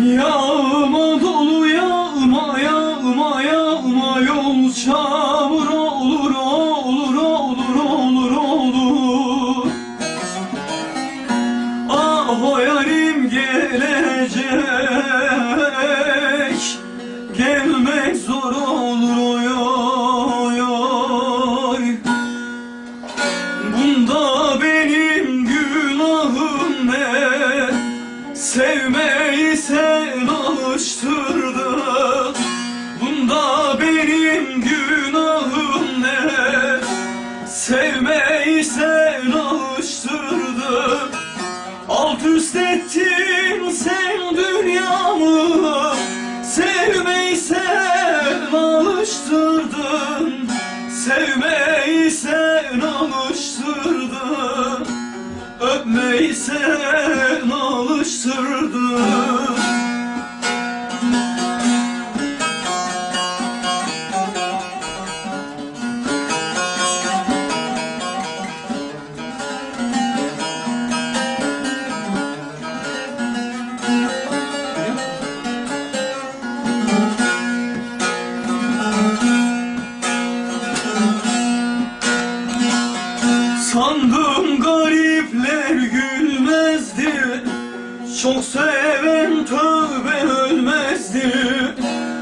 야. Veysel oluşturdu? Çok seven tövbe ölmezdi.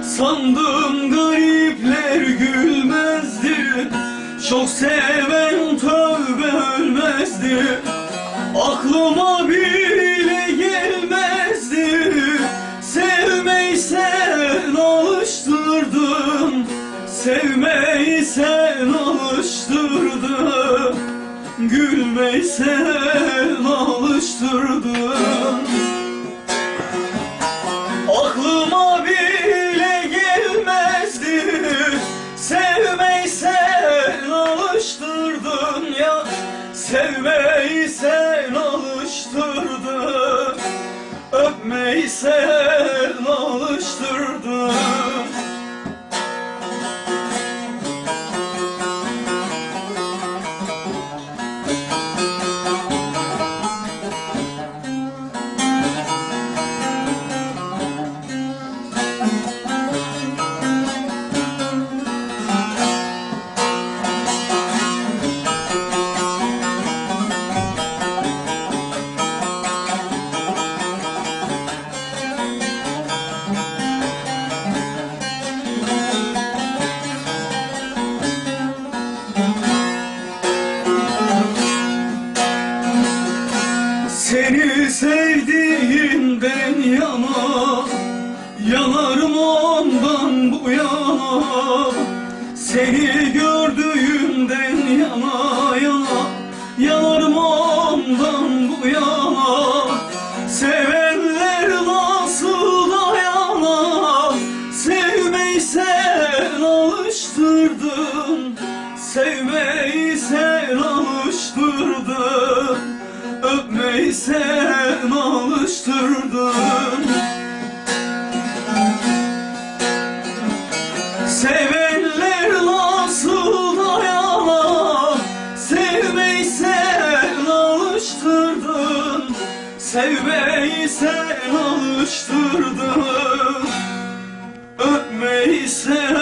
Sandım garipler gülmezdi. Çok seven tövbe ölmezdi. Aklıma bile gelmezdi. Sevmeyi sen alıştırdın. Sevmeyi sen alıştırdın. Gülmeyi sen alıştırdın. Aklıma bile gelmezdi. Sevmeyi sen alıştırdın ya. Sevmeyi sen alıştırdın. Öpmeyi sen Yanarım ondan bu yana Seni gördüğümden yana yana Yanarım ondan bu yana Sevenler nasıl dayana Sevmeyi sen alıştırdın Sevmeyi sen alıştırdın. Öpmeyi sen Sevmeyi sen alıştırdın Öpmeyi sen